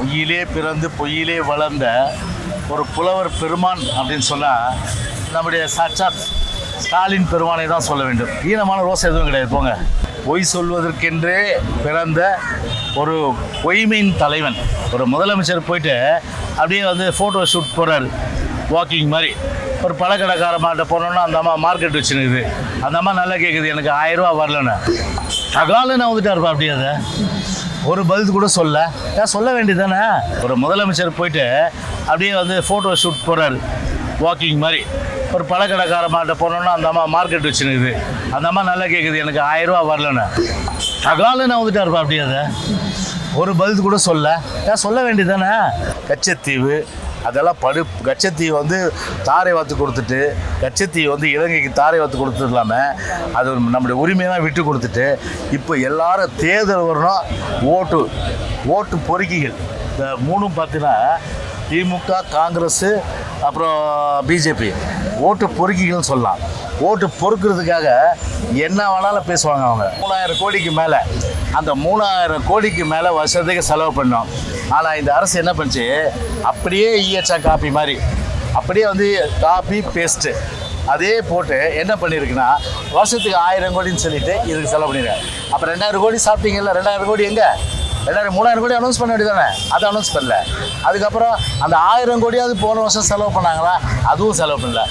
பொய்யிலே பிறந்து பொய்யிலே வளர்ந்த ஒரு புலவர் பெருமான் அப்படின்னு சொன்னால் நம்முடைய சாட்சாத் ஸ்டாலின் பெருமானை தான் சொல்ல வேண்டும். ஈனமான ரோஸ் எதுவும் கிடையாது போங்க. பொய் சொல்வதற்கென்றே பிறந்த ஒரு பொய்மையின் தலைவன் ஒரு முதலமைச்சர் போயிட்டு அப்படியே வந்து ஃபோட்டோ ஷூட் போகிறார் வாக்கிங் மாதிரி. ஒரு பழக்கடைக்காரமாட்ட போனோன்னா அந்த அம்மா மார்க்கெட் வச்சுருக்குது. அந்த அம்மா நல்லா கேட்குது எனக்கு ஆயிரம் ரூபா வரலன்னு. அகால நான் வந்துட்டாருப்பா அப்படியே அதை. ஒரு பதில் கூட சொல்ல. ஏன் சொல்ல வேண்டியது தானே ஒரு முதலமைச்சர் போயிட்டு அப்படியே வந்து ஃபோட்டோ ஷூட் போகிறாரு வாக்கிங் மாதிரி. ஒரு பழக்கடைக்கார மாட்ட போனோன்னா அந்த அம்மா மார்க்கெட் வச்சுருக்குது. அந்த அம்மா நல்லா கேட்குது எனக்கு ஆயிரரூவா வரலன்னு. அகால நான் வந்துட்டாருப்பா அப்படியே அதை. ஒரு பதில் கூட சொல்ல. ஏன் சொல்ல வேண்டியது தானே கச்சத்தீவு அதெல்லாம் படு கச்சத்தீவு வந்து தாரை வாத்து கொடுத்துட்டு கச்சத்தீவு வந்து இலங்கைக்கு தாரை வாத்து கொடுத்துட்டு இல்லாமல் அது நம்முடைய உரிமையெல்லாம் விட்டு கொடுத்துட்டு இப்போ எல்லாரும் தேர்தல் வரணும் ஓட்டு ஓட்டு பொறுக்கிகள். இந்த மூணும் பார்த்தீங்கன்னா திமுக காங்கிரஸ் அப்புறம் பிஜேபி. ஓட்டு பொறுக்கிகள்னு சொல்லலாம். ஓட்டு பொறுக்கிறதுக்காக என்ன வேணாலும் பேசுவாங்க அவங்க. மூணாயிரம் கோடிக்கு மேலே. அந்த மூணாயிரம் கோடிக்கு மேலே வருஷத்துக்கு செலவு பண்ணோம். ஆனால் இந்த அரசு என்ன பண்ணுச்சு? அப்படியே இஎச்ஆ காப்பி மாதிரி அப்படியே வந்து காப்பி பேஸ்ட்டு அதே போட்டு என்ன பண்ணியிருக்குன்னா வருஷத்துக்கு ஆயிரம் கோடின்னு சொல்லிட்டு இதுக்கு செலவு பண்ணிடுறாங்க அப்போ ரெண்டாயிரம் கோடி சாப்பிட்டீங்கல்ல ரெண்டாயிரம் கோடி எங்கே? ரெண்டாயிரம் மூணாயிரம் கோடி அனௌன்ஸ் பண்ண வேண்டியதானே அதை அனௌன்ஸ் பண்ணல. அதுக்கப்புறம் அந்த ஆயிரம் கோடியாவது போன வருஷம் செலவு பண்ணாங்களா? அதுவும் செலவு பண்ணல.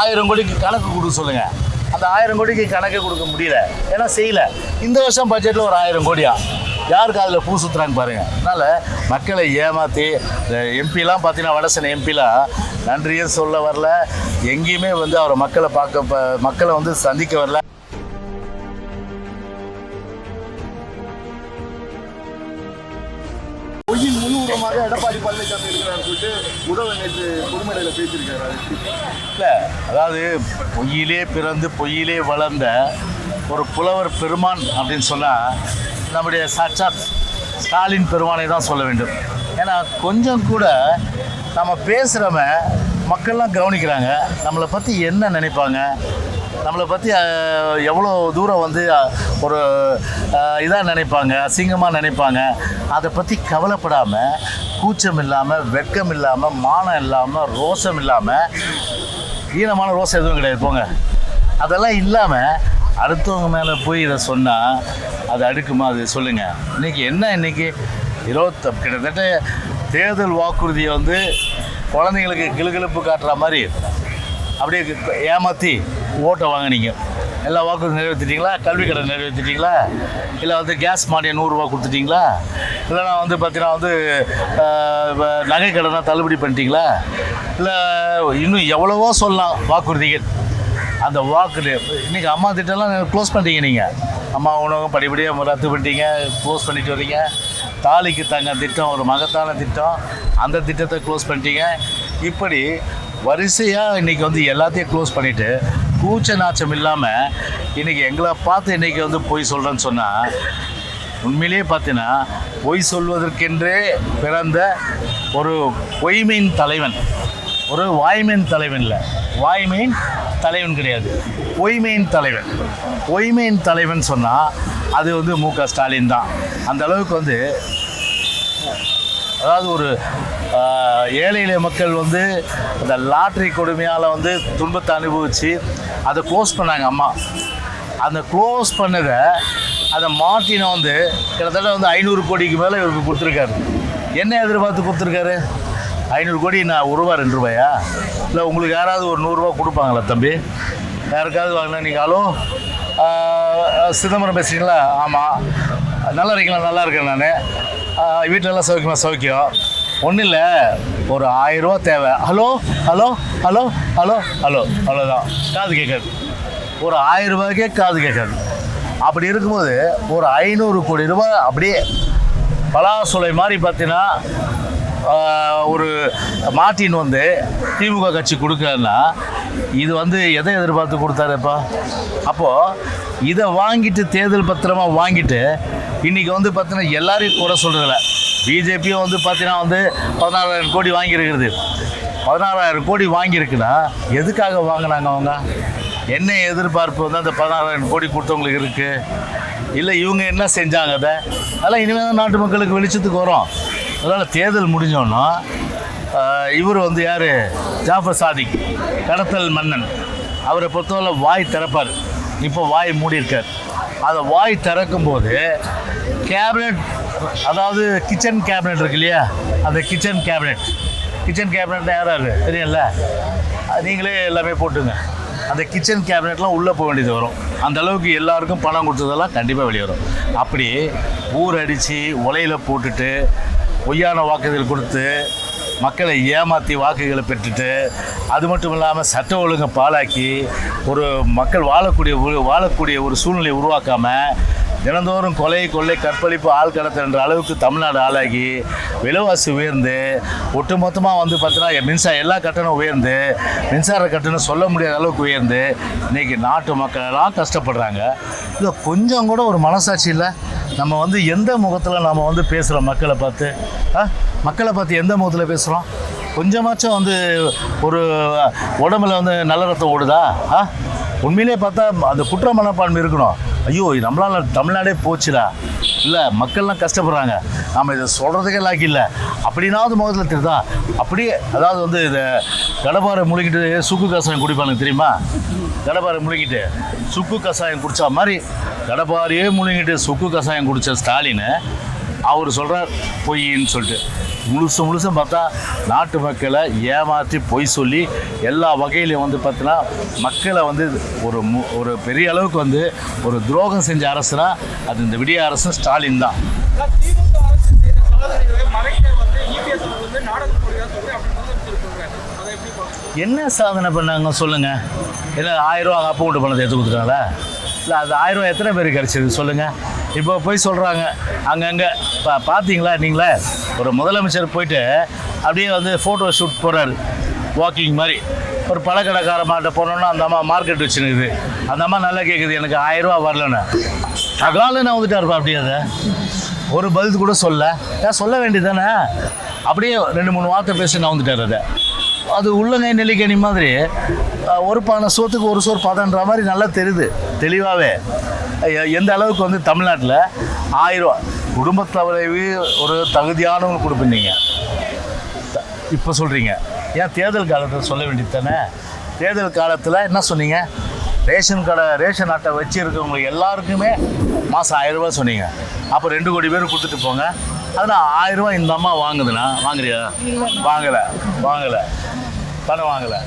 ஆயிரம் கோடிக்கு கணக்கு கொடுக்க சொல்லுங்கள் அந்த ஆயிரம் கோடிக்கு கணக்கு கொடுக்க முடியல. ஏன்னா செய்யல. இந்த வருஷம் பட்ஜெட்டில் ஒரு ஆயிரம் கோடியா? யாருக்கு அதில் பூ சுற்றுறாங்க பாருங்கள் அதனால் மக்களை ஏமாற்றி எம்பிலாம் பார்த்தீங்கன்னா வடசன் எம்பிலாம் நன்றியும் சொல்ல வரல. எங்கேயுமே வந்து அவரை மக்களை பார்க்க ப- மக்களை வந்து சந்திக்க வரல. பொய்யின் எடப்பாடி பழனிசாமி இருக்கிறார் சொல்லிட்டு நேற்று பொதுமேடையில் பேசியிருக்காரு இல்லை அதாவது பொய்யிலே பிறந்து பொய்யிலே வளர்ந்த ஒரு புலவர் பெருமான் அப்படின்னு சொன்னால் நம்முடைய சாட்சாத் ஸ்டாலின் பெருமானை தான் சொல்ல வேண்டும். ஏன்னா கொஞ்சம் கூட நம்ம பேசுகிறவன் மக்கள்லாம் கவனிக்கிறாங்க நம்மளை பற்றி என்ன நினைப்பாங்க நம்மளை பற்றி எவ்வளோ தூரம் வந்து ஒரு இதாக நினைப்பாங்க அசிங்கமாக நினைப்பாங்க அதை பற்றி கவலைப்படாமல் கூச்சம் இல்லாமல் வெட்கம் இல்லாமல் மானம் இல்லாமல் ரோசம் இல்லாமல் ஈனமான ரோசம் எதுவும் கிடையாது போங்க. அதெல்லாம் இல்லாமல் அடுத்தவங்க மேலே போய் இதை சொன்னால் அது அடுக்குமா அது சொல்லுங்கள் இன்றைக்கி என்ன இன்றைக்கி இருபத்த கிட்டத்தட்ட தேர்தல் வாக்குறுதியை வந்து குழந்தைங்களுக்கு கிளுகிளுப்பு காட்டுற மாதிரி அப்படியே ஏமாற்றி ஓட்டை வாங்கினீங்க. எல்லா வாக்கும் நிறைவேற்றிட்டீங்களா? கல்வி கடன் நிறைவேற்றிட்டீங்களா? இல்லை வந்து கேஸ் மானியம் நூறுரூவா கொடுத்துட்டீங்களா? இல்லைனா வந்து பார்த்தீங்கன்னா வந்து நகை கடனை தள்ளுபடி பண்ணிட்டீங்களா? இல்லை இன்னும் எவ்வளவோ சொல்லலாம் வாக்குறுதிகள். அந்த வாக்கு இன்றைக்கி அம்மா திட்டம்லாம் க்ளோஸ் பண்ணிட்டீங்க நீங்கள் அம்மா உணவகம் படிப்படியாக ரத்து பண்ணிட்டீங்க க்ளோஸ் பண்ணிட்டு வரீங்க. தாலிக்கு தங்க திட்டம் ஒரு மகத்தான திட்டம். அந்த திட்டத்தை க்ளோஸ் பண்ணிட்டீங்க. இப்படி வரிசையாக இன்றைக்கி வந்து எல்லாத்தையும் க்ளோஸ் பண்ணிவிட்டு கூச்ச நாச்சம் இல்லாமல் இன்றைக்கி எங்களை பார்த்து இன்றைக்கி வந்து பொய் சொல்கிறேன்னு சொன்னால் உண்மையிலேயே பார்த்தீங்கன்னா பொய் சொல்வதற்கென்றே பிறந்த ஒரு பொய்மையின் தலைவன். ஒரு வாய்மையின் தலைவன் இல்லை. வாய்மையின் தலைவன் கிடையாது. பொய்மையின் தலைவன். பொய்மையின் தலைவன் சொன்னால் அது வந்து மு க ஸ்டாலின் தான். அந்த அளவுக்கு வந்து அதாவது ஒரு ஏழை எளிய மக்கள் வந்து அந்த லாட்ரி கொடுமையால் வந்து துன்பத்தை அனுபவித்து அதை க்ளோஸ் பண்ணாங்க அம்மா. அந்த க்ளோஸ் பண்ணதை அந்த மார்ட்டினை வந்து கிட்டத்தட்ட வந்து ஐநூறு கோடிக்கு மேலே இவருக்கு கொடுத்துருக்காரு. என்ன எதிர்பார்த்து கொடுத்துருக்காரு? ஐநூறு கோடி நான் ஒரு ரூபா ரெண்டு ரூபாயா? இல்லை உங்களுக்கு யாராவது ஒரு நூறுரூவா கொடுப்பாங்களா தம்பி? யாருக்காவது வாங்கினா நீங்கள் ஹலோ சிதம்பரம் பேசுகிறீங்களா ஆமாம் நல்லா இருக்கீங்களா? நல்லா இருக்கேன் நான். வீட்டிலலாம் எல்லாம் சௌக்கியமா சௌக்கியம். ஒன்றும் இல்லை ஒரு ஆயிரரூவா தேவை. Hello hello hello hello hello அவ்வளோதான் காது கேட்காது. ஒரு ஆயிரம் ரூபாய்க்கே காது கேட்காது. அப்படி இருக்கும்போது ஒரு ஐநூறு கோடி ரூபாய் அப்படியே பலாசுலை மாதிரி பார்த்தீங்கன்னா ஒரு மார்ட்டின் வந்து திமுக கட்சி கொடுக்கலன்னா இது வந்து எதை எதிர்பார்த்து கொடுத்தாருப்பா அப்போது இதை வாங்கிட்டு தேர்தல் பத்திரமா வாங்கிட்டு இன்றைக்கி வந்து பார்த்தீங்கன்னா எல்லாரையும் குறை சொல்கிறதில்ல பிஜேபியும் வந்து பார்த்தீங்கன்னா வந்து பதினாறாயிரம் கோடி வாங்கியிருக்கிறது. பதினாறாயிரம் கோடி வாங்கியிருக்குன்னா எதுக்காக வாங்கினாங்க அவங்க? என்ன எதிர்பார்ப்பு வந்து அந்த பதினாறாயிரம் கோடி கொடுத்தவங்களுக்கு இருக்குது இல்லை இவங்க என்ன செஞ்சாங்க அதை? அதெல்லாம் இனிமேல் தான் நாட்டு மக்களுக்கு வெளிச்சத்துக்கு வரும். அதனால் தேர்தல் முடிஞ்சோன்னா இவர் வந்து யார்? ஜாஃபர் சாதிக் கடத்தல் மன்னன். அவரை பொறுத்தவரை வாய் திறப்பார். இப்போ வாய் மூடியிருக்கார். அதை வாய் திறக்கும்போது கேபினட் அதாவது கிச்சன் கேபினட் இருக்கு இல்லையா? அந்த கிச்சன் கேபினட் கிச்சன் கேபினட் யாராரு தெரியல நீங்களே எல்லாமே போட்டுங்க. அந்த கிச்சன் கேபினெட்லாம் உள்ளே போக வேண்டியது வரும். அந்த அளவுக்கு எல்லாருக்கும் பணம் கொடுத்ததெல்லாம் கண்டிப்பாக வெளியே வரும். அப்படி ஊர் அடித்து உலையில் போட்டுட்டு பொய்யான வாக்குகள் கொடுத்து மக்களை ஏமாற்றி வாக்குகளை பெற்றுட்டு அது மட்டும் இல்லாமல் சட்ட ஒழுங்கை பாழாக்கி ஒரு மக்கள் வாழக்கூடிய வாழக்கூடிய ஒரு சூழ்நிலை உருவாக்காமல் தினந்தோறும் கொலை கொள்ளை கற்பழிப்பு ஆள் கடத்தல் என்ற அளவுக்கு தமிழ்நாடு ஆளாகி விலைவாசி உயர்ந்து ஒட்டுமொத்தமாக வந்து பார்த்தீங்கன்னா மின்சார எல்லா கட்டணம் உயர்ந்து மின்சார கட்டணம் சொல்ல முடியாத அளவுக்கு உயர்ந்து இன்றைக்கி நாட்டு மக்கள் எல்லாம் கஷ்டப்படுறாங்க. இல்லை கொஞ்சம் கூட ஒரு மனசாட்சி இல்லை. நம்ம வந்து எந்த முகத்தில் நம்ம வந்து பேசுகிறோம் மக்களை பார்த்து ஆ? மக்களை பார்த்து எந்த முகத்தில் பேசுகிறோம் கொஞ்சமாச்சும் வந்து ஒரு உடம்புல வந்து நல்ல ரத்தம் ஓடுதா? ஆ? உண்மையிலே பார்த்தா அந்த குற்ற மனப்பான்மை இருக்கணும். ஐயோ நம்மளால தமிழ்நாடே போச்சுடா. இல்லை மக்கள்லாம் கஷ்டப்படுறாங்க. நாம் இதை சொல்கிறதுக்கே லாக்கி இல்லை. அப்படின்னாவது முகத்தில் தெரியுதா? அப்படியே அதாவது வந்து இதை கடப்பாறை முழுகிட்டு சுக்கு கசாயம் குடிப்பானுங்க தெரியுமா? கடப்பாறை முழுகிட்டு சுக்கு கசாயம் குடித்தா மாதிரி கடப்பாறையே முழுங்கிட்டு சுக்கு கசாயம் குடித்த ஸ்டாலின் அவர் சொல்கிறார் பொய்ன்னு சொல்லிட்டு. முழுசு முழுசும் பார்த்தா நாட்டு மக்களை ஏமாற்றி பொய் சொல்லி எல்லா வகையிலையும் வந்து பார்த்தீங்கன்னா மக்களை வந்து ஒரு மு ஒரு பெரிய அளவுக்கு வந்து ஒரு துரோகம் செஞ்ச அரசுனா அது இந்த விடிய அரசு ஸ்டாலின் தான். என்ன சாதனை பண்ணாங்க சொல்லுங்கள் என்ன ஆயிரம் ரூபா அப்போ விட்டு பணத்தை எடுத்து கொடுத்துட்டாங்களா? இல்லை அது ஆயிரம் ரூபா எத்தனை பேருக்கு கிடச்சிது சொல்லுங்கள் இப்போ போய் சொல்கிறாங்க அங்கங்கே பா பார்த்தீங்களா நீங்களே? ஒரு முதலமைச்சர் போயிட்டு அப்படியே வந்து ஃபோட்டோ ஷூட் போகிறாரு வாக்கிங் மாதிரி. ஒரு பழக்கடைக்காரமாட்ட போனோன்னா அந்த அம்மா மார்க்கெட் வச்சுனுக்குது அந்த அம்மா நல்லா கேட்குது எனக்கு ஆயிரம் ரூபா வரலன்னு. தகால நான் வந்துட்டாருப்பா அப்படியே அதை. ஒரு பதில் கூட சொல்ல. ஏன் சொல்ல வேண்டியதானே அப்படியே ரெண்டு மூணு வார்த்தை பேசி நான் வந்துட்டார் அதை. அது உள்ளங்கை நெல்லிக்கனி மாதிரி ஒரு பானை சோத்துக்கு ஒரு சோறு பதன்ற மாதிரி நல்லா தெரியுது தெளிவாகவே எந்த அளவுக்கு வந்து தமிழ்நாட்டில் ஆயிரம் குடும்பத் தலைவி ஒரு தகுதியானவங்க கொடுப்பீங்க இப்போ சொல்கிறீங்க ஏன் தேர்தல் காலத்தில் சொல்ல வேண்டியது தானே? தேர்தல் காலத்தில் என்ன சொன்னீங்க? ரேஷன் கடை ரேஷன் அட்டை வச்சு எல்லாருக்குமே மாதம் ஆயிரம் சொன்னீங்க. அப்போ ரெண்டு கோடி பேர் கொடுத்துட்டு போங்க. அதில் ஆயிரம் ரூபாய் இந்த அம்மா வாங்குதுண்ணா. வாங்குறியா? வாங்கலை வாங்கலை. பணம் வாங்கலை.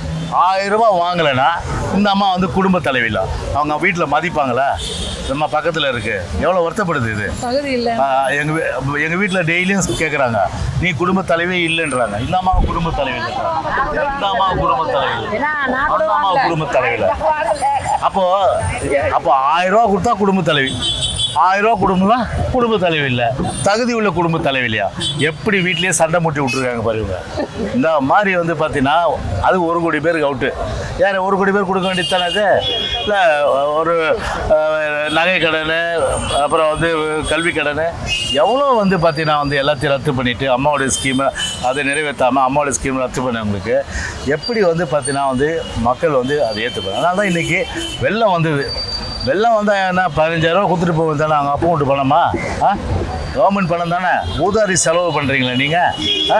ஆயிரம் ரூபாய் வாங்கலைன்னா இந்த அம்மா வந்து குடும்ப தலைவில. அவங்க வீட்டில் மதிப்பாங்களா? நம்ம பக்கத்தில் இருக்குது எவ்வளோ வருத்தப்படுது இது? எங்கள் எங்கள் வீட்டில் டெய்லியும் கேட்குறாங்க நீ குடும்ப தலைவே இல்லைன்றாங்க. இந்த அம்மா குடும்ப தலைவி இல்லைன்றாங்க இந்த அம்மா குடும்ப தலைவி இல்லை. அந்த அம்மா குடும்ப தலைவில அப்போ அப்போ ஆயிரம் ரூபா கொடுத்தா குடும்ப தலைவி. ஆயிரம் ரூபா குடும்பம்னா குடும்ப தலைவி இல்லை தகுதி உள்ள குடும்ப தலைவி இல்லையா எப்படி வீட்லேயே சண்டை மூட்டி விட்டுருக்காங்க பாருங்க. இந்த மாதிரி வந்து பார்த்தீங்கன்னா அது ஒரு கோடி பேருக்கு அவுட்டு யார் ஒரு கோடி பேர் கொடுக்க வேண்டியது தானே அது? இல்லை ஒரு நகை கடன் அப்புறம் வந்து கல்வி கடன் எவ்வளோ வந்து பார்த்தீங்கன்னா வந்து எல்லாத்தையும் ரத்து பண்ணிவிட்டு அம்மாவோடைய ஸ்கீமை அதை நிறைவேற்றாமல் அம்மாவோடைய ஸ்கீம் ரத்து பண்ணவங்களுக்கு எப்படி வந்து பார்த்தீங்கன்னா வந்து மக்கள் வந்து அதை ஏற்றுப்பாங்க அதனால தான் இன்றைக்கி வெள்ளம் வந்தது. வெள்ளம் வந்தால் என்ன பதினஞ்சாயிரரூவா கொடுத்துட்டு போவேன் தானே அவங்க அப்போ வீட்டு பணமா? ஆ? கவர்மெண்ட் பணம் தானே? ஊதாரி செலவு பண்ணுறீங்களா நீங்கள் ஆ?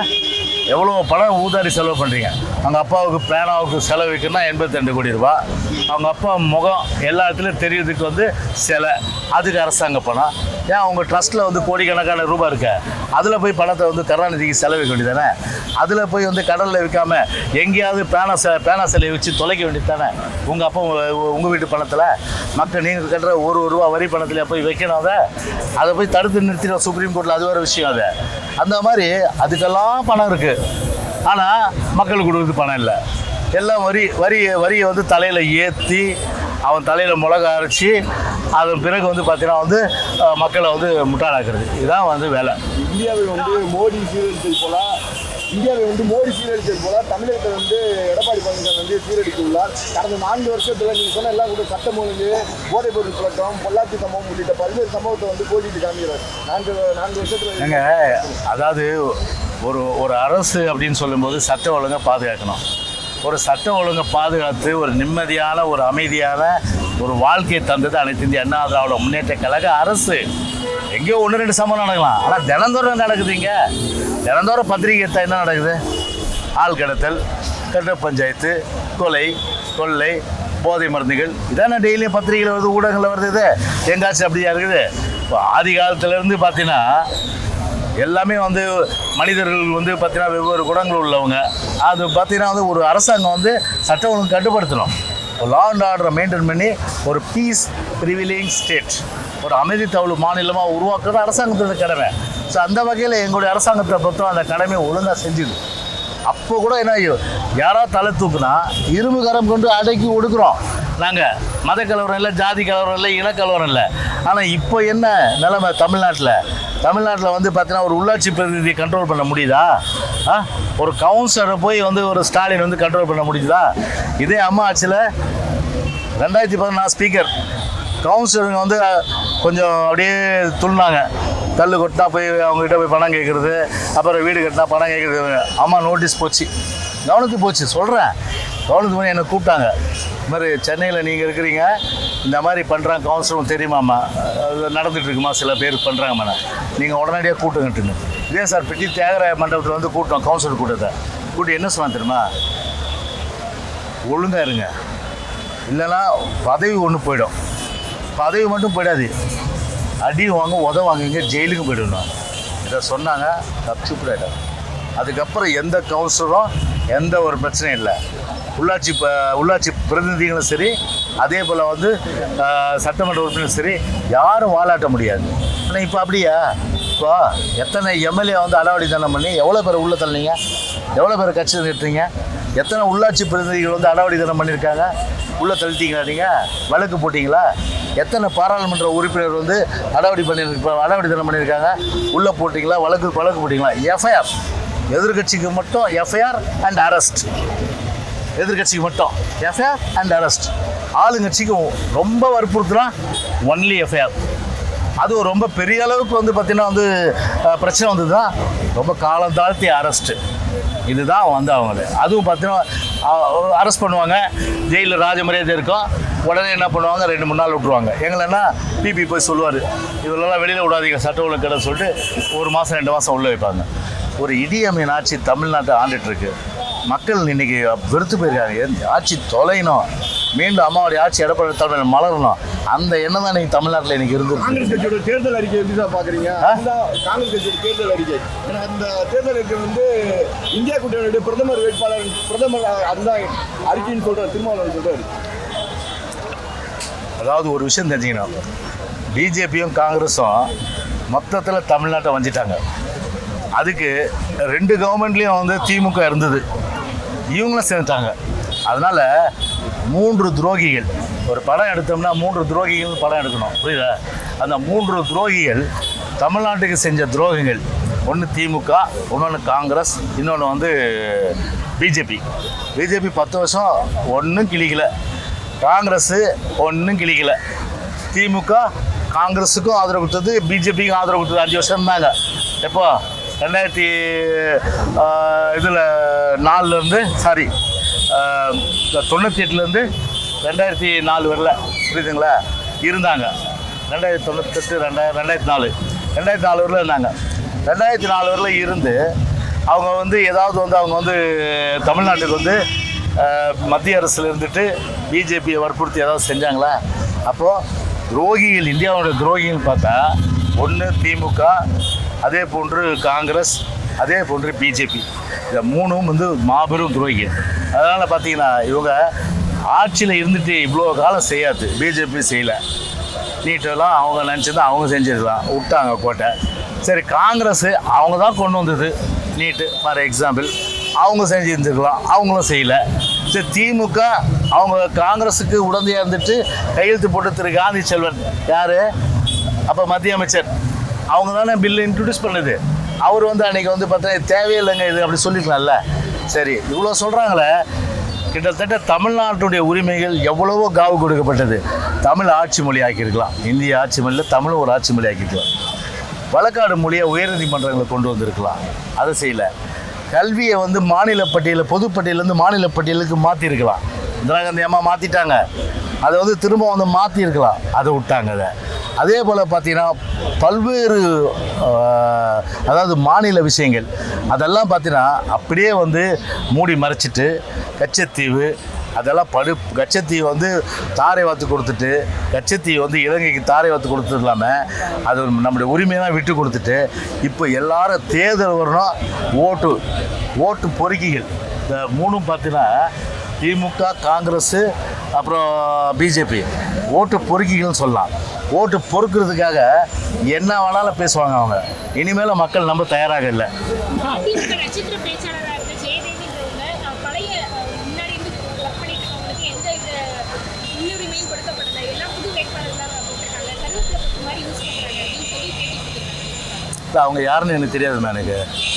எவ்வளோ பணம் ஊதாரி செலவு பண்ணுறீங்க அவங்க அப்பாவுக்கு பேனாவுக்கு செலவு வைக்கணும்னா எண்பத்தி ரெண்டு கோடி ரூபா. அவங்க அப்பா முகம் எல்லா இடத்துலையும் தெரியறதுக்கு வந்து சிலை. அதுக்கு அரசாங்க பணம். ஏன் அவங்க ட்ரஸ்ட்டில் வந்து கோடிக்கணக்கான ரூபாய் இருக்கு? அதில் போய் பணத்தை வந்து கருணாநிதிக்கு செலவிக்க வேண்டியதானே அதில் போய் வந்து கடலில் விற்காம எங்கேயாவது பேனா செ பேனா சிலையை வச்சு தொலைக்க வேண்டியது தானே உங்கள் அப்பா உங்கள் வீட்டு பணத்தில். மக்கள் நீங்கள் கட்டுற ஒரு ஒரு ரூபா வரி பணத்தில் போய் வைக்கணும் அதை? அதை போய் தடுத்து நிறுத்தின சுப்ரீம் கோர்ட்டில் அது வேறு விஷயம் அது. அந்த மாதிரி அதுக்கெல்லாம் பணம் இருக்குது ஆனால் மக்களுக்கு கொடுக்குறது பணம் இல்லை. எல்லாம் வரி வரி வரியை வந்து தலையில் ஏற்றி அவன் தலையில் மிளகா அரைச்சி அதன் பிறகு வந்து பார்த்தீங்கன்னா வந்து மக்களை வந்து முட்டாளாக்குறது. இதுதான் வந்து வேலை. இந்தியாவை வந்து மோடி சீரழித்தது போல இந்தியாவை வந்து மோடி சீரழித்தது போல தமிழகத்தை வந்து எடப்பாடி பழனிசாமி வந்து சீரழித்துள்ளார். கடந்த நான்கு வருஷத்துல நீங்க சொன்ன எல்லாம் கூட சட்டம் ஒழுங்கு போதைப் பொருள் புழக்கம் பொள்ளாச்சி சம்பவம் உள்ளிட்ட பல்வேறு சம்பவத்தை வந்து போட்டிட்டு காமிக்கிறார் நான்கு நான்கு வருஷத்துல அதாவது ஒரு ஒரு அரசு அப்படின்னு சொல்லும்போது சட்ட ஒழுங்கை பாதுகாக்கணும். ஒரு சட்டம் ஒழுங்கை பாதுகாத்து ஒரு நிம்மதியான ஒரு அமைதியான ஒரு வாழ்க்கையை தந்தது அனைத்து இந்திய அண்ணா திராவிட முன்னேற்ற கழக அரசு. எங்கேயோ ஒன்று ரெண்டு சம்பவம் நடக்கலாம். ஆனால் தினந்தோறும் நடக்குதுங்க தினந்தோறும் பத்திரிகை எடுத்தால் என்ன நடக்குது? ஆள் கடத்தல் கட்ட பஞ்சாயத்து கொலை கொள்ளை போதை மருந்துகள். இதான டெய்லியும் பத்திரிகையில் வருது ஊடகங்களில் வருது இது. எங்காச்சும் அப்படியா இருக்குது? இப்போ ஆதி காலத்துலேருந்து பார்த்தீங்கன்னா எல்லாமே வந்து மனிதர்கள் வந்து பார்த்தீங்கன்னா வெவ்வேறு குணங்கள் உள்ளவங்க. அது பார்த்தீங்கன்னா வந்து ஒரு அரசாங்கம் வந்து சட்ட ஒழுங்கு கட்டுப்படுத்தணும். லா அண்ட் ஆர்டரை மெயின்டைன் பண்ணி ஒரு பீஸ் ப்ரிவிலிங் ஸ்டேட் ஒரு அமைதி தவழு மாநிலமாக உருவாக்குறது அரசாங்கத்தோட கடமை. ஸோ அந்த வகையில் எங்களுடைய அரசாங்கத்தை பொறுத்தவரை அந்த கடமையை ஒழுங்காக செஞ்சுது. அப்போ கூட என்ன ஆகும் யாராவது தலை தூக்குனா இரும்பு கரம் கொண்டு அடக்கி ஒடுக்குறோம். நாங்கள் மத கலவரம் இல்லை ஜாதி கலவரம் இல்லை இனக்கலவரம் இல்லை. ஆனால் இப்போ என்ன நிலைமை தமிழ்நாட்டில்? தமிழ்நாட்டில் வந்து பார்த்தீங்கன்னா ஒரு உள்ளாட்சி பிரதிநிதியை கண்ட்ரோல் பண்ண முடியுதா? ஆ? ஒரு கவுன்சிலரை போய் வந்து ஒரு ஸ்டாலின் வந்து கண்ட்ரோல் பண்ண முடியுதா இதே அம்மா ஆட்சியில் ரெண்டாயிரத்தி பதினாலு ஸ்பீக்கர் கவுன்சிலருங்க வந்து கொஞ்சம் அப்படியே துள்ளினாங்க கல் கொட்டினா போய் அவங்ககிட்ட போய் பணம் கேட்குறது அப்புறம் வீடு கட்டினா பணம் கேட்குறது அம்மா நோட்டீஸ் போச்சு. கவனத்துக்கு போச்சு. சொல்கிறேன் கவனத்துக்கு போய் என்னை கூப்பிட்டாங்க. இது மாதிரி சென்னையில் நீங்கள் இருக்கிறீங்க இந்த மாதிரி பண்ணுறாங்க கவுன்சிலரும் தெரியுமாம்மா? அது நடந்துட்டு இருக்குமா? சில பேர் பண்ணுறாங்கம்மா நீங்கள் உடனடியாக கூட்டுங்கட்டுன்னு இதே சார் பெட்டி தியாகராய மண்டபத்தில் வந்து கூட்டம் கவுன்சிலர் கூட்டத்தை. கூட்டி என்ன சொன்னால் தெரியுமா? ஒழுங்காக இருங்க. இல்லைன்னா பதவி ஒன்று போயிடும். பதவி மட்டும் போயிடாது. அடி வாங்க உத வாங்குங்க ஜெயிலுக்கு போயிடணும். இதை சொன்னாங்க தப்பிச்சு போயிடும் அதுக்கப்புறம் எந்த கவுன்சிலரும் எந்த ஒரு பிரச்சனையும் இல்லை. உள்ளாட்சி உள்ளாட்சி பிரதிநிதிகளும் சரி அதே போல் வந்து சட்டமன்ற உறுப்பினரும் சரி யாரும் வாலாட்ட முடியாது. ஆனால் இப்போ அப்படியா? இப்போ எத்தனை எம்எல்ஏ வந்து அடாவடித்தனம் பண்ணி எவ்வளோ பேர் உள்ள தள்ளினீங்க? எவ்வளோ பேர் கட்சி நிறுத்துறீங்க எத்தனை உள்ளாட்சி பிரதிநிதிகள் வந்து அடாவடித்தனம் பண்ணியிருக்காங்க? உள்ளே தள்ளிட்டீங்களா நீங்கள் வழக்கு போட்டிங்களா? எத்தனை பாராளுமன்ற உறுப்பினர் வந்து அடாவடி பண்ணியிருக்க அடாவடித்தனம் பண்ணியிருக்காங்க? உள்ளே போட்டிங்களா? வழக்கு வழக்கு போட்டிங்களா? எஃப்ஐஆர். எதிர்கட்சிக்கு மட்டும் எஃப்ஐஆர் அண்ட் அரெஸ்ட் எதிர்கட்சிக்கு மட்டும். எஃப்ஐஆர் அண்ட் அரெஸ்ட் ஆளுங்கட்சிக்கும் ரொம்ப வற்புறுத்துனா ஒன்லி எஃப்ஐஆர் அது ரொம்ப பெரிய அளவுக்கு வந்து பார்த்திங்கன்னா வந்து பிரச்சனை பிரச்சனை வந்ததுன்னா ரொம்ப காலம் தாழ்த்தி அரெஸ்ட்டு இதுதான் வந்து அவங்க அதுவும் பார்த்தீங்கன்னா அரெஸ்ட் பண்ணுவாங்க. ஜெயிலில் ராஜமரியாதை இருக்கும். உடனே என்ன பண்ணுவாங்க? ரெண்டு மூணு நாள் விட்ருவாங்க எங்களன்னா பிபி போய் சொல்லுவார். இவரெல்லாம் வெளியில் விடாதீங்க சட்ட ஒழுங்கு கடை சொல்லிட்டு ஒரு மாதம் ரெண்டு மாதம் உள்ளே வைப்பாங்க. ஒரு இடியமையின் ஆட்சி தமிழ்நாட்டை ஆண்டுட்டுருக்கு மக்கள் இன்னைக்கு வெறுத்து போயிருக்காங்க. ஆட்சி தொலைணும். மீண்டும் அம்மாவுடைய ஆட்சி எடப்பாடி தலைமையில் மலரணும். அந்த எண்ணம் தான் இன்னைக்கு தமிழ்நாட்டில் இன்னைக்கு இருந்துருக்கு. காங்கிரஸ் கட்சியோட தேர்தல் அறிக்கை எப்படி ஆ? அதுதான் காங்கிரஸ் கட்சியோட தேர்தல் அறிக்கை. ஏன்னா அந்த தேர்தல் அறிக்கை வந்து இந்தியா கூட்டணியுடைய பிரதமர் வேட்பாளர் பிரதமர் அதுதான் அறிக்கைன்னு சொல்றாரு திருமாவளவன் சொல்றாரு. அதாவது ஒரு விஷயம் தெரிஞ்சுக்கணும். பிஜேபியும் காங்கிரஸும் மொத்தத்தில் தமிழ்நாட்டை வஞ்சிட்டாங்க. அதுக்கு ரெண்டு கவர்மெண்ட்லேயும் வந்து திமுக இருந்தது. இவங்களும் சேர்ந்துட்டாங்க. அதனால் மூன்று துரோகிகள். ஒரு படம் எடுத்தோம்னா மூன்று துரோகிகள் படம் எடுக்கணும். புரியுதா? அந்த மூன்று துரோகிகள் தமிழ்நாட்டுக்கு செஞ்ச துரோகங்கள். ஒன்று திமுக இன்னொன்று காங்கிரஸ் இன்னொன்று வந்து பிஜேபி. பிஜேபி பத்து வருஷம் ஒன்றும் கிளிக்கல காங்கிரஸு ஒன்றும் கிளிக்கல திமுக காங்கிரஸுக்கும் ஆதரவு கொடுத்தது பிஜேபிக்கும் ஆதரவு கொடுத்தது அஞ்சு வருஷம் இருந்தாங்க எப்போ? ரெண்டாயிரத்தி இதில் நாலுலேருந்து சாரி தொண்ணூற்றி எட்டுலேருந்து ரெண்டாயிரத்தி நாலு வரல புரியுதுங்களா? இருந்தாங்க. ரெண்டாயிரத்தி தொண்ணூத்தெட்டு ரெண்டாயிரம் ரெண்டாயிரத்தி நாலு. ரெண்டாயிரத்தி நாலு வரல இருந்தாங்க. ரெண்டாயிரத்தி நாலு வரல இருந்து அவங்க வந்து ஏதாவது வந்து அவங்க வந்து தமிழ்நாட்டுக்கு வந்து மத்திய அரசில் இருந்துட்டு பிஜேபியை வற்புறுத்தி ஏதாவது செஞ்சாங்களா? அப்போது துரோகிகள் இந்தியாவோட துரோகிகள் பார்த்தா ஒன்று திமுக அதே போன்று காங்கிரஸ் அதே போன்று பிஜேபி. இந்த மூணும் வந்து மாபெரும் துரோகிகள். அதனால் பார்த்தீங்கன்னா இவங்க ஆட்சியில் இருந்துட்டு இவ்வளோ காலம் செய்யாது. பிஜேபி செய்யலை. நீட்டெல்லாம் அவங்க நினச்சிருந்தா அவங்க செஞ்சிருக்கலாம். விட்டாங்க கோட்டை. சரி காங்கிரஸ் அவங்க தான் கொண்டு வந்தது நீட்டு. ஃபார் எக்ஸாம்பிள் அவங்க செஞ்சுருந்துருக்கலாம். அவங்களும் செய்யலை. சரி திமுக அவங்க காங்கிரஸுக்கு உடந்தையாக இருந்துட்டு கையெழுத்து போட்டு திரு காந்தி செல்வன் யார்? அப்போ மத்திய அமைச்சர். அவங்க தானே பில்லு இன்ட்ரடியூஸ் பண்ணுது. அவர் வந்து அன்றைக்கி வந்து பார்த்தா தேவையில்லைங்க இது அப்படி சொல்லிக்கலாம்ல. சரி இவ்வளோ சொல்கிறாங்களே கிட்டத்தட்ட தமிழ்நாட்டுடைய உரிமைகள் எவ்வளவோ காவு கொடுக்கப்பட்டது. தமிழ் ஆட்சி மொழி ஆக்கியிருக்கலாம் இந்திய ஆட்சி மொழியில் தமிழ் ஒரு ஆட்சி மொழி ஆக்கியிருக்கலாம் வழக்காடு மொழியை உயர்நீதிமன்றங்களை கொண்டு வந்திருக்கலாம். அதை செய்யலை. கல்வியை வந்து மாநில பட்டியலில் பொதுப்பட்டியலேருந்து மாநில பட்டியலுக்கு மாற்றிருக்கலாம் இந்திராகாந்தி அம்மா மாற்றிட்டாங்க அதை வந்து திரும்ப வந்து மாற்றிருக்கலாம் அதை விட்டாங்க அதை. அதே போல் பார்த்தீங்கன்னா பல்வேறு அதாவது மாநில விஷயங்கள். அதெல்லாம் பார்த்தீங்கன்னா அப்படியே வந்து மூடி மறைச்சிட்டு கச்சத்தீவு அதெல்லாம் படு கச்சத்தீவு வந்து தாரை வாத்து கொடுத்துட்டு கச்சத்தீவு வந்து இலங்கைக்கு தாரை வாத்து கொடுத்தது இல்லாமல் அது நம்முடைய உரிமையெல்லாம் விட்டு கொடுத்துட்டு இப்போ எல்லாரும் தேர்தல் வரணும் ஓட்டு ஓட்டு பொறுக்கிகள். இந்த மூணும் பார்த்தீங்கன்னா திமுக காங்கிரஸ் அப்புறம் பிஜேபி. ஓட்டு பொறுக்கிகள்னு சொல்லலாம். ஓட்டு பொறுக்கிறதுக்காக என்ன வேணாலும் பேசுவாங்க அவங்க. இனிமேல் மக்கள் நம்ப தயாராக இல்லை. அவங்க யாருன்னு எனக்கு நட்சத்திர பேச்சாளராக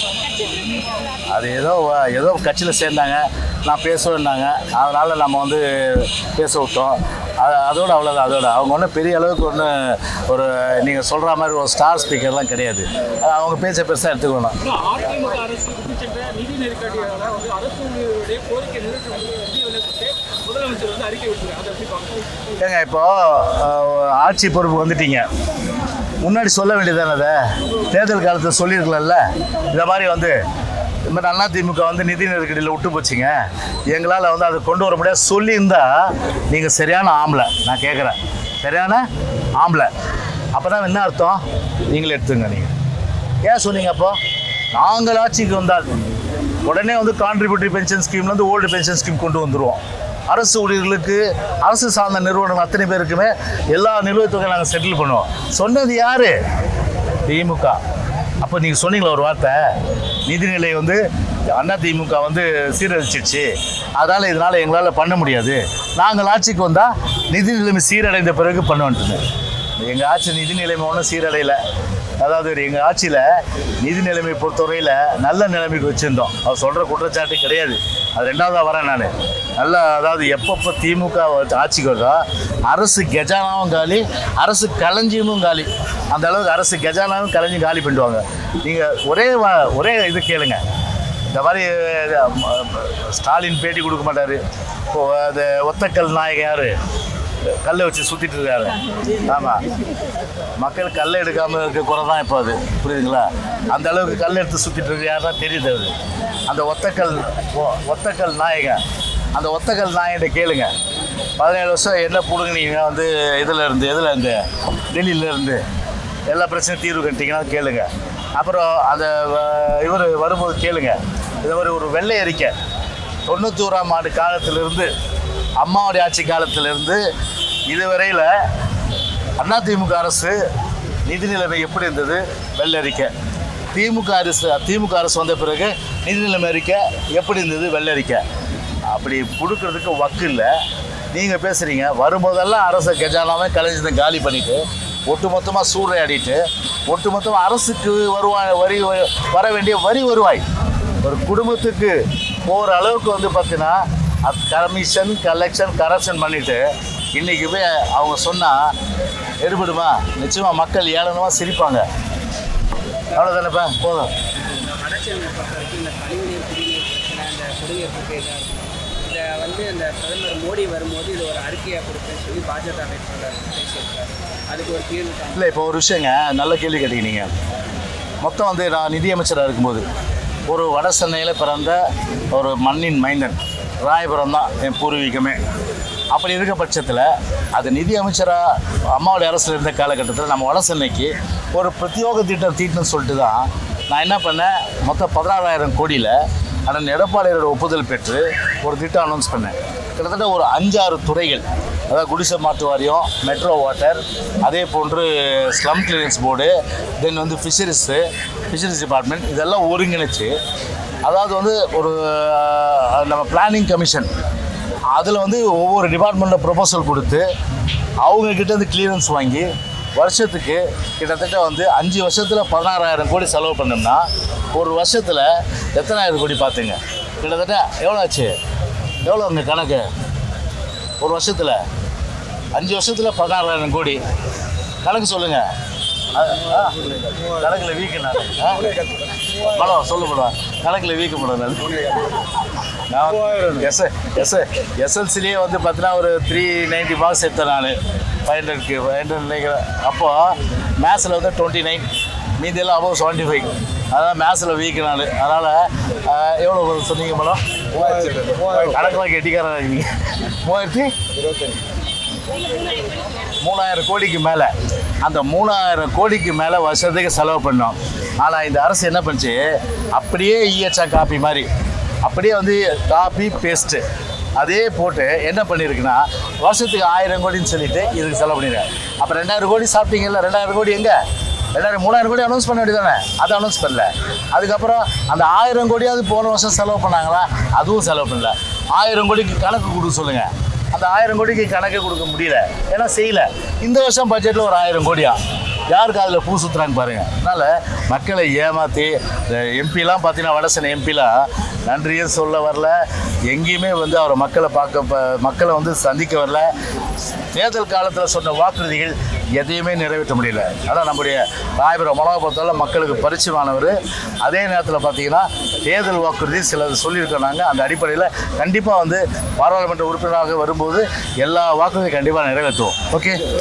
அது ஏதோ ஏதோ கட்சியில் சேர்ந்தாங்க. நான் பேசுவேன்னாங்க அதனால் நம்ம வந்து பேச விட்டோம். அது அதோட அவ்வளோதான் அதோட அவங்க ஒன்றும் பெரிய அளவுக்கு ஒன்றும் ஒரு நீங்கள் சொல்கிற மாதிரி ஒரு ஸ்டார் ஸ்பீக்கர்லாம் கிடையாது. அது அவங்க பேச்ச பெருசாக எடுத்துக்கணும். ஏங்க இப்போது ஆட்சி பொறுப்பு வந்துட்டீங்க. முன்னாடி சொல்ல வேண்டியதானே அதை? தேர்தல் காலத்தில் சொல்லியிருக்கலாம்ல? இந்த மாதிரி வந்து இந்த மாதிரி அண்ணா திமுக வந்து நிதி நெருக்கடியில் விட்டு போச்சுங்க. எங்களால் வந்து அதை கொண்டு வர முடியாது. சொல்லியிருந்தா நீங்கள் சரியான ஆம்பளை. நான் கேட்குறேன் சரியான ஆம்பளை. அப்போ தான் என்ன அர்த்தம்? நீங்களே எடுத்துங்க நீங்கள் ஏன் சொன்னீங்க அப்போ? நாங்கள் ஆட்சிக்கு வந்தால் உடனே வந்து கான்ட்ரிபியூட்டரி பென்ஷன் ஸ்கீம்லேருந்து ஓல்டு பென்ஷன் ஸ்கீம் கொண்டு வந்துடுவோம் அரசு ஊழியர்களுக்கு அரசு சார்ந்த நிறுவனங்கள் அத்தனை பேருக்குமே எல்லா நிலுவைத் தொகையும் நாங்கள் செட்டில் பண்ணுவோம். சொன்னது யார்? திமுக. அப்போ நீங்கள் சொன்னீங்களா ஒரு வார்த்தை. நிதிநிலை வந்து அண்ணா திமுக வந்து சீரழிச்சிடுச்சு. அதனால் இதனால் எங்களால் பண்ண முடியாது. நாங்கள் ஆட்சிக்கு வந்தால் நிதி நிலைமை சீரடைந்த பிறகு பண்ண பண்ணுவோன்ட்டுன்னு. எங்கள் ஆட்சி நிதி நிலைமை ஒன்றும் சீரடையலை. அதாவது எங்கள் ஆட்சியில் நிதி நிலைமை பொறுத்தவரையில் நல்ல நிலைமைக்கு வச்சுருந்தோம். அவர் சொல்கிற குற்றச்சாட்டு கிடையாது. அது ரெண்டாவதாக வரேன் நான். நல்லா அதாவது எப்பப்போ திமுக ஆட்சிக்கு வருதோ அரசு கெஜானாவும் காலி அரசு களஞ்சியமும் காலி. அந்த அளவுக்கு அரசு கெஜானாவும் களஞ்சியும் காலி பண்ணிடுவாங்க. நீங்கள் ஒரே வ- ஒரே இது கேளுங்க. இந்த மாதிரி ஸ்டாலின் பேட்டி கொடுக்க மாட்டார். இப்போ அது ஒத்தக்கல் நாயகன் யார்? கல்லை வச்சு சுற்றிட்டு இருக்காரு. ஆமாம் மக்கள் கல்லை எடுக்காமல் இருக்க குறை தான் இப்போ அது. புரியுதுங்களா? அந்த அளவுக்கு கல் எடுத்து சுற்றிட்டு இருக்கு யாருன்னா தெரியுது அது. அந்த ஒத்தக்கல் ஒ- ஒத்தக்கல் நாயகன். அந்த ஒத்தக்கல் நாயகிட்ட கேளுங்க. பதினேழு வருஷம் என்ன பிடுங்கினீங்க வந்து இதில் இருந்து எதில் இருந்து டெல்லியிலேருந்து எல்லா பிரச்சனையும் தீர்வு கட்டிங்கன்னா கேளுங்க. அப்புறம் அந்த இவர் வரும்போது கேளுங்க. இது மாதிரி ஒரு வெள்ளை அறிக்கை தொண்ணூத்தோராம் ஆண்டு காலத்திலிருந்து அம்மாவுடைய ஆட்சி காலத்திலிருந்து இதுவரையில் அதிமுக அரசு நிதி நிலைமை எப்படி இருந்தது? வெள்ளரிக்க திமுக அரசு திமுக அரசு வந்த பிறகு நிதி நிலைமை அறிக்கை எப்படி இருந்தது? வெள்ளரிக்க அப்படி கொடுக்கறதுக்கு வக்கு இல்லை. நீங்கள் பேசுகிறீங்க வரும்போதெல்லாம் அரசு கஜானாவே கலைஞ்சதை காலி பண்ணிவிட்டு ஒட்டுமொத்தமாக சூறையாடிட்டு ஒட்டுமொத்தமாக அரசுக்கு வருவாய் வரி வ- வர வேண்டிய வரி வருவாய். ஒரு குடும்பத்துக்கு போகிற அளவுக்கு வந்து பார்த்தீங்கன்னா கமிஷன் கலெக்ஷன் கரப்ஷன் பண்ணிவிட்டு இன்றைக்கி போய் அவங்க சொன்னால் எடுபடுமா? நிச்சயமாக மக்கள் ஏளனமாக சிரிப்பாங்க. அவ்வளோதானேப்பா போதும். வடசென்னை பொறுத்த இந்த கழிவுநீர் இதை வந்து இந்த பிரதமர் மோடி வரும்போது இது ஒரு அறிக்கையாக கொடுப்பேன்னு சொல்லி பாஜக வேட்பாளர் பேசியிருக்காரு அதுக்கு ஒரு தீர்வு இல்லை இப்போ ஒரு விஷயங்க நல்ல கேள்வி கேட்டீங்க மொத்தம் வந்து நான் நிதியமைச்சராக இருக்கும்போது ஒரு வட சென்னையில் பிறந்த ஒரு மண்ணின் மைந்தன் ராயபுரம் தான் என் பூர்வீகமே. அப்படி இருக்க பட்சத்தில் அது நிதி அமைச்சராக அம்மாவோட அரசில் இருந்த காலகட்டத்தில் நம்ம வட சென்னைக்கு ஒரு பிரத்யோக திட்டம் தீட்டுன்னு சொல்லிட்டு தான் நான் என்ன பண்ணேன்? மொத்தம் பதினாறாயிரம் கோடியில் அண்ணன் எடப்பாடியோட ஒப்புதல் பெற்று ஒரு திட்டம் அனௌன்ஸ் பண்ணேன். கிட்டத்தட்ட ஒரு அஞ்சாறு துறைகள் அதாவது குடிசை மாற்று வாரியம் மெட்ரோ வாட்டர் அதே போன்று ஸ்லம் கிளியரன்ஸ் போர்டு தென் வந்து ஃபிஷரிஸு ஃபிஷரிஸ் டிபார்ட்மெண்ட் இதெல்லாம் ஒருங்கிணைச்சு. அதாவது வந்து ஒரு நம்ம பிளானிங் கமிஷன் அதில் வந்து ஒவ்வொரு டிபார்ட்மெண்ட்டில் ப்ரொபோசல் கொடுத்து அவங்க கிட்ட இருந்து கிளியரன்ஸ் வாங்கி வருஷத்துக்கு கிட்டத்தட்ட வந்து அஞ்சு வருஷத்தில் பதினாறாயிரம் கோடி செலவு பண்ணோம்னா ஒரு வருஷத்தில் எத்தனாயிரம் கோடி பார்த்துங்க கிட்டத்தட்ட எவ்வளோ ஆச்சு? எவ்வளோ உங்கள் கணக்கு? ஒரு வருஷத்தில் அஞ்சு வருஷத்தில் பதினாறாயிரம் கோடி. கணக்கு சொல்லுங்கள் கணக்கில் வீக்கு நான். படம் சொல்லு படம். கணக்கில் வீக்கு படம் நான் எஸ் எஸ் எஸ்எல்சிலேயே வந்து பார்த்தீங்கன்னா ஒரு த்ரீ நைன்ட்டி மார்க்ஸ் எடுத்தேன் நான் ஃபைவ் ஹண்ட்ரட்க்கு ஃபைவ் ஹண்ட்ரட் நினைக்கிறேன் அப்போது மேத்ஸில் வந்து டுவெண்ட்டி நைன் மீதியெல்லாம் அபவ் செவன்ட்டி ஃபைவ் அதான் மேத்ஸில் வீக் நான் அதனால் எவ்வளோ சொன்னீங்க மேடம் கணக்கெலாம் கெட்டிக்காரன் இருக்கீங்க மூவாயிரத்தி மூணாயிரம் கோடிக்கு மேலே அந்த மூணாயிரம் கோடிக்கு மேலே வருஷத்துக்கு செலவு பண்ணோம் ஆனால் இந்த அரசு என்ன பண்ணுச்சு அப்படியே இஎச்ஆ காப்பி மாதிரி அப்படியே வந்து காபி பேஸ்ட்டு அதே போட்டு என்ன பண்ணியிருக்குன்னா வருஷத்துக்கு ஆயிரம் கோடின்னு சொல்லிட்டு இதுக்கு செலவு பண்ணிடுறேன் அப்போ ரெண்டாயிரம் கோடி சாப்பிட்டீங்கல்ல ரெண்டாயிரம் கோடி எங்கே? ரெண்டாயிரம் மூணாயிரம் கோடி அனௌன்ஸ் பண்ண வேண்டியதானே அதை அனௌன்ஸ் பண்ணல. அதுக்கப்புறம் அந்த ஆயிரம் கோடியாவது போன வருஷம் செலவு பண்ணாங்களா? அதுவும் செலவு பண்ணல. ஆயிரம் கோடிக்கு கணக்கு கொடுக்க சொல்லுங்கள் அந்த ஆயிரம் கோடிக்கு கணக்கே கொடுக்க முடியல. ஏன்னா செய்யல. இந்த வருஷம் பட்ஜெட்டில் ஒரு ஆயிரம் கோடியா? யாருக்கு அதில் பூ சுற்றுறாங்க பாருங்கள் அதனால் மக்களை ஏமாற்றி எம்பிலாம் பார்த்தீங்கன்னா வடசன் எம்பிலாம் நன்றியும் சொல்ல வரல. எங்கேயுமே வந்து அவரை மக்களை பார்க்க ப- மக்களை வந்து சந்திக்க வரல. தேர்தல் காலத்தில் சொன்ன வாக்குறுதிகள் எதையுமே நிறைவேற்ற முடியல. அதான் நம்முடைய ராயபுரம் மனோபுரத்தால் மக்களுக்கு பரிச்சயமானவர். அதே நேரத்தில் பார்த்தீங்கன்னா தேர்தல் வாக்குறுதி சிலது சொல்லியிருக்கோம் நாங்கள் அந்த அடிப்படையில் கண்டிப்பாக வந்து பாராளுமன்ற உறுப்பினராக வரும்போது எல்லா வாக்குறுதியும் கண்டிப்பாக நிறைவேற்றுவோம். ஓகே?